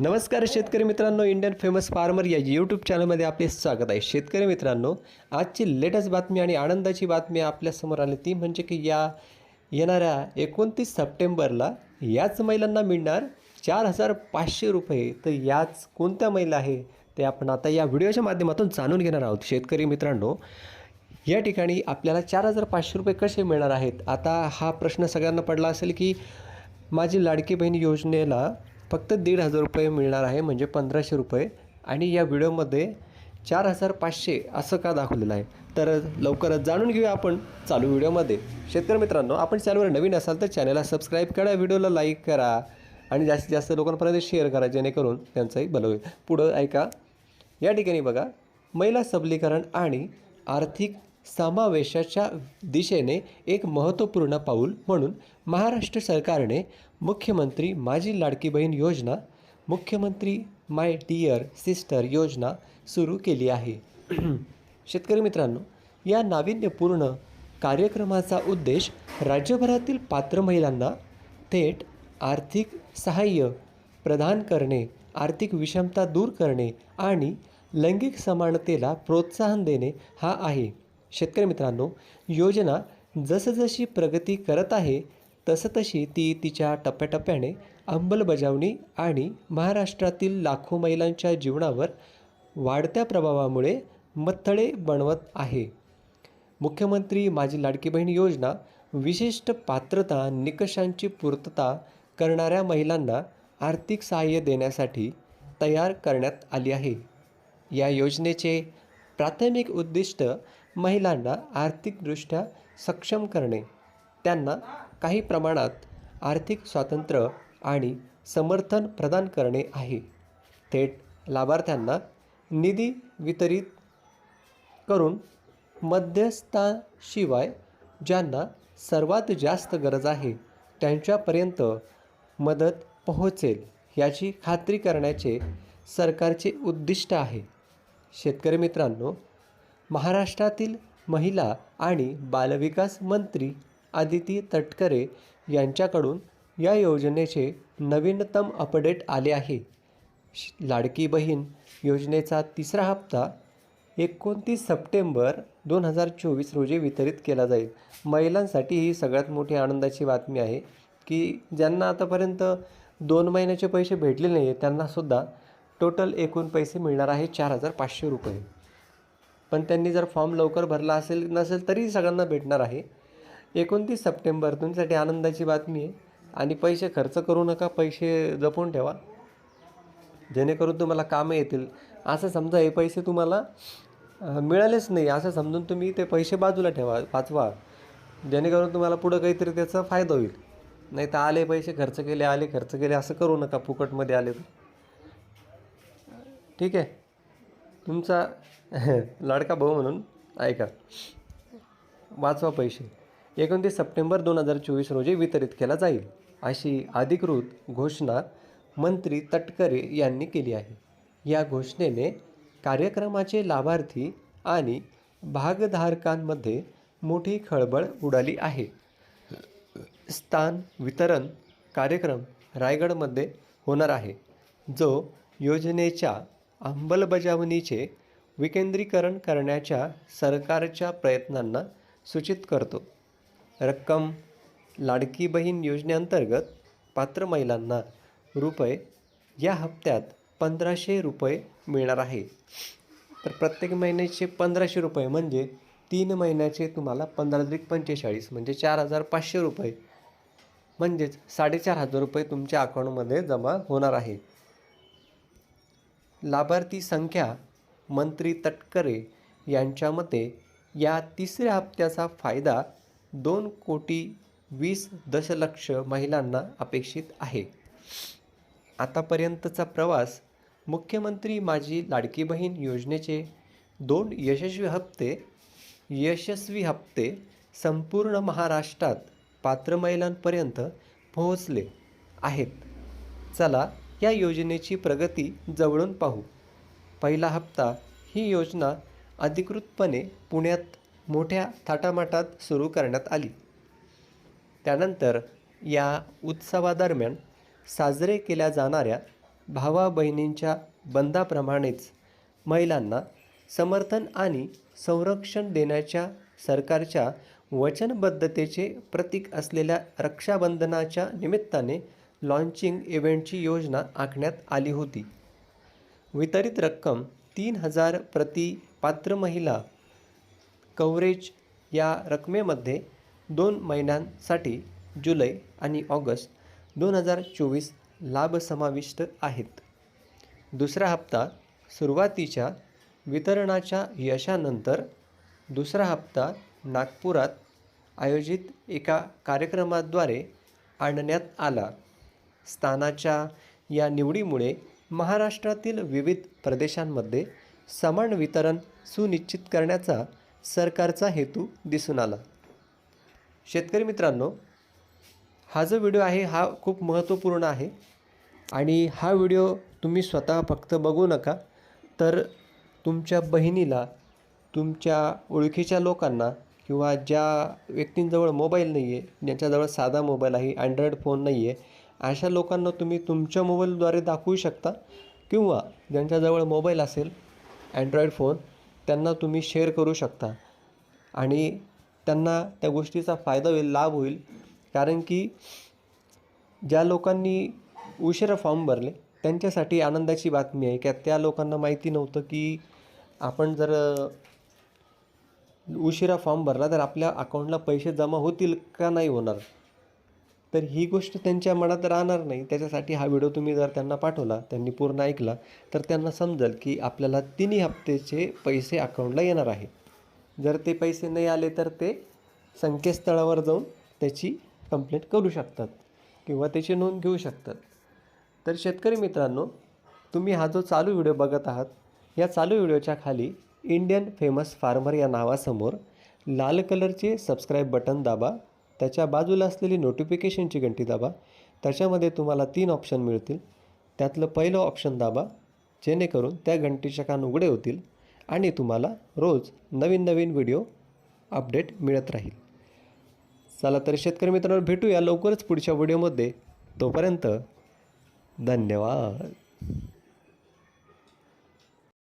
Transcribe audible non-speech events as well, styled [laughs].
नमस्कार शेतकरी मित्रांनो इंडियन फेमस फार्मर या यूट्यूब चॅनलमध्ये आपले स्वागत आहे. शेतकरी मित्रांनो आजची लेटेस्ट बातमी आणि आनंदाची बातमी आपल्यासमोर आली ती म्हणजे की या येणाऱ्या एकोणतीस सप्टेंबरला याच महिलांना मिळणार चार हजार पाचशे रुपये. तर याच कोणत्या महिला आहे ते आपण आता या व्हिडिओच्या माध्यमातून जाणून घेणार आहोत. शेतकरी मित्रांनो या ठिकाणी आपल्याला चार हजार पाचशे रुपये कसे मिळणार आहेत? आता हा प्रश्न सगळ्यांना पडला असेल की माझी लाडकी बहीण योजनेला फक्त दीड हजार रुपये मिळणार आहे म्हणजे पंधराशे रुपये. आणि या व्हिडिओमध्ये चार हजार पाचशे असं का दाखवलेलं आहे? तर लवकरच जाणून घेऊया आपण चालू व्हिडिओमध्ये. शेतकरी मित्रांनो आपण चॅनलवर नवीन असाल तर चॅनलला सबस्क्राईब करा व्हिडिओला लाईक करा आणि जास्तीत जास्त लोकांपर्यंत शेअर करा जेणेकरून त्यांचाही भलं होईल. पुढं ऐका. या ठिकाणी बघा महिला सबलीकरण आणि आर्थिक समावेशाच्या दिशेने एक महत्त्वपूर्ण पाऊल म्हणून महाराष्ट्र सरकारने मुख्यमंत्री माझी लाडकी बहीण योजना मुख्यमंत्री माय डिअर सिस्टर योजना सुरू केली आहे. शेतकरी मित्रांनो या नाविन्यपूर्ण कार्यक्रमाचा उद्देश राज्यभरातील पात्र महिलांना थेट आर्थिक सहाय्य प्रदान करणे आर्थिक विषमता दूर करणे आणि लैंगिक समानतेला प्रोत्साहन देणे हा आहे. शेतकरी मित्रांनो योजना जसजशी प्रगती करत आहे तसतशी ती तिच्या टप्प्याटप्प्याने अंमलबजावणी आणि महाराष्ट्रातील लाखो महिलांच्या जीवनावर वाढत्या प्रभावामुळे मथळे बनवत आहे. मुख्यमंत्री माझी लाडकी बहीण योजना विशिष्ट पात्रता निकषांची पूर्तता करणाऱ्या महिलांना आर्थिक सहाय्य देण्यासाठी तयार करण्यात आली आहे. या योजनेचे प्राथमिक उद्दिष्ट महिलांना आर्थिकदृष्ट्या सक्षम करणे. त्यांना काही प्रमाणात आर्थिक स्वातंत्र्य आणि समर्थन प्रदान करणे आहे. थेट लाभार्थ्यांना निधी वितरित करून मध्यस्थाशिवाय ज्यांना सर्वात जास्त गरज आहे त्यांच्यापर्यंत मदत पोहोचेल याची खात्री करण्याचे सरकारचे उद्दिष्ट आहे. शेतकरी मित्रांनो महाराष्ट्रातील महिला आणि बालविकास मंत्री आदिती तटकरे यांच्याकडून या योजनेचे नवीनतम अपडेट आले आहे. श- लाडकी बहीण योजनेचा तिसरा हप्ता एकोणतीस सप्टेंबर दोन हजार चोवीस रोजी वितरित केला जाईल. महिलांसाठी ही सगळ्यात मोठी आनंदाची बातमी आहे की ज्यांना आतापर्यंत दोन महिन्याचे पैसे भेटले नाही आहेत त्यांनासुद्धा टोटल एकूण पैसे मिळणार आहे चार हजार पाचशे रुपये. पण त्यांनी जर फॉर्म लवकर भरला असेल नसेल तरी सगळ्यांना भेटणार आहे. एकोणतीस सप्टेंबर तुमच्यासाठी आनंदाची बातमी आहे. आणि पैसे खर्च करू नका पैसे जपून ठेवा. जेणेकरून तुम्हाला कामं येतील. असं समजा हे पैसे तुम्हाला मिळालेच नाही असं समजून तुम्ही ते पैसे बाजूला ठेवा वाचवा. जेणेकरून तुम्हाला पुढं काहीतरी त्याचा फायदा होईल. नाही तर आले पैसे खर्च केले आले खर्च केले असं करू नका फुकटमध्ये आले तर. ठीक आहे? तुमचा [laughs] लाडका भाऊ म्हणून ऐका. वाचवा पैसे. एकोणतीस सप्टेंबर दोन हजार चोवीस रोजी वितरित केला जाईल अशी अधिकृत घोषणा मंत्री तटकरे यांनी केली आहे. या घोषणेने कार्यक्रमाचे लाभार्थी आणि भागधारकांमध्ये मोठी खळबळ उडाली आहे. स्थान वितरण कार्यक्रम रायगडमध्ये होणार आहे जो योजनेच्या अंमलबजावणीचे विकेंद्रीकरण करण्याच्या सरकारच्या प्रयत्नांना सूचित करतो. रक्कम लाडकी बहीण योजनेअंतर्गत पात्र महिलांना रुपये या हप्त्यात पंधराशे रुपये मिळणार आहे. तर प्रत्येक महिन्याचे पंधराशे रुपये म्हणजे तीन महिन्याचे तुम्हाला पंधरा त्रिक पंचेचाळीस म्हणजे चार हजार पाचशे रुपये. म्हणजेच साडेचार हजार रुपये तुमच्या अकाउंटमध्ये जमा होणार आहे. लाभार्थी संख्या मंत्री तटकरे यांच्या मते या तिसऱ्या हप्त्याचा फायदा दोन कोटी वीस दशलक्ष महिलांना अपेक्षित आहे. आतापर्यंतचा प्रवास मुख्यमंत्री माझी लाडकी बहीण योजनेचे दोन यशस्वी हप्ते यशस्वी हप्ते संपूर्ण महाराष्ट्रात पात्र महिलांपर्यंत पोहोचले आहेत. चला या योजनेची प्रगती जवळून पाहू. पहिला हप्ता ही योजना अधिकृतपणे पुण्यात मोठ्या थाटामाटात सुरू करण्यात आली. त्यानंतर या उत्सवादरम्यान साजरे केल्या जाणाऱ्या भावा बहिणींच्या बंदाप्रमाणेच महिलांना समर्थन आणि संरक्षण देण्याच्या सरकारच्या वचनबद्धतेचे प्रतीक असलेल्या रक्षाबंधनाच्या निमित्ताने लॉन्चिंग इव्हेंटची योजना आखण्यात आली होती. वितरित रक्कम तीन हजार प्रति पात्र महिला कव्हरेज या रकमेमध्ये दोन महिन्यांसाठी जुलै आणि ऑगस्ट दोन हजार चोवीस लाभ समाविष्ट आहेत. दुसरा हप्ता सुरुवातीच्या वितरणाच्या यशानंतर दुसरा हप्ता नागपुरात आयोजित एका कार्यक्रमाद्वारे आणण्यात आला. स्थानाच्या या निवडीमुळे महाराष्ट्रातील विविध प्रदेशांमध्ये समान वितरण सुनिश्चित करण्याचा सरकारचा हेतू दिसून आला. शेतकरी मित्रांनो हा जो व्हिडिओ आहे हा खूप महत्त्वपूर्ण आहे आणि हा व्हिडिओ तुम्ही स्वतः फक्त बघू नका तर तुमच्या बहिणीला तुमच्या ओळखीच्या लोकांना किंवा ज्या व्यक्तींजवळ मोबाईल नाही आहे ज्यांच्याजवळ साधा मोबाईल आहे अँड्रॉईड फोन नाही आहे अशा लोकांना तुम्ही तुमच्या मोबाईलद्वारे दाखवू शकता किंवा ज्यांच्याजवळ मोबाईल असेल अँड्रॉईड फोन त्यांना तुम्ही शेअर करू शकता. आणि त्यांना त्या गोष्टीचा फायदा होईल लाभ होईल. कारण की ज्या लोकांनी उशिरा फॉर्म भरले त्यांच्यासाठी आनंदाची बातमी आहे. की त्या लोकांना माहिती नव्हतं की आपण जर उशिरा फॉर्म भरला तर आपल्या अकाउंटला पैसे जमा होतील का नाही होणार? तर ही गोष्ट त्यांच्या मनात राहणार नाही. त्याच्यासाठी हा व्हिडिओ तुम्ही जर त्यांना पाठवला त्यांनी पूर्ण ऐकला तर त्यांना समजेल की आपल्याला तिन्ही हप्त्याचे पैसे अकाउंटला येणार आहे. जर ते पैसे नाही आले तर ते संकेतस्थळावर जाऊन त्याची कंप्लेंट करू शकतात किंवा त्याची नोंद घेऊ शकतात. तर शेतकरी मित्रांनो तुम्ही हा जो चालू व्हिडिओ बघत आहात या चालू व्हिडिओच्या खाली इंडियन फेमस फार्मर या नावासमोर लाल कलरचे सबस्क्राईब बटन दाबा. त्याच्या बाजूला असलेली नोटिफिकेशनची घंटी दाबा. त्याच्यामध्ये तुम्हाला तीन ऑप्शन मिळतील. त्यातलं पहिलं ऑप्शन दाबा जेणेकरून त्या घंटीच्या कान उघडे होतील आणि तुम्हाला रोज नवीन नवीन व्हिडिओ अपडेट मिळत राहील. चला तर शेतकरी मित्रांनो भेटूया लवकरच पुढच्या व्हिडिओमध्ये तोपर्यंत धन्यवाद.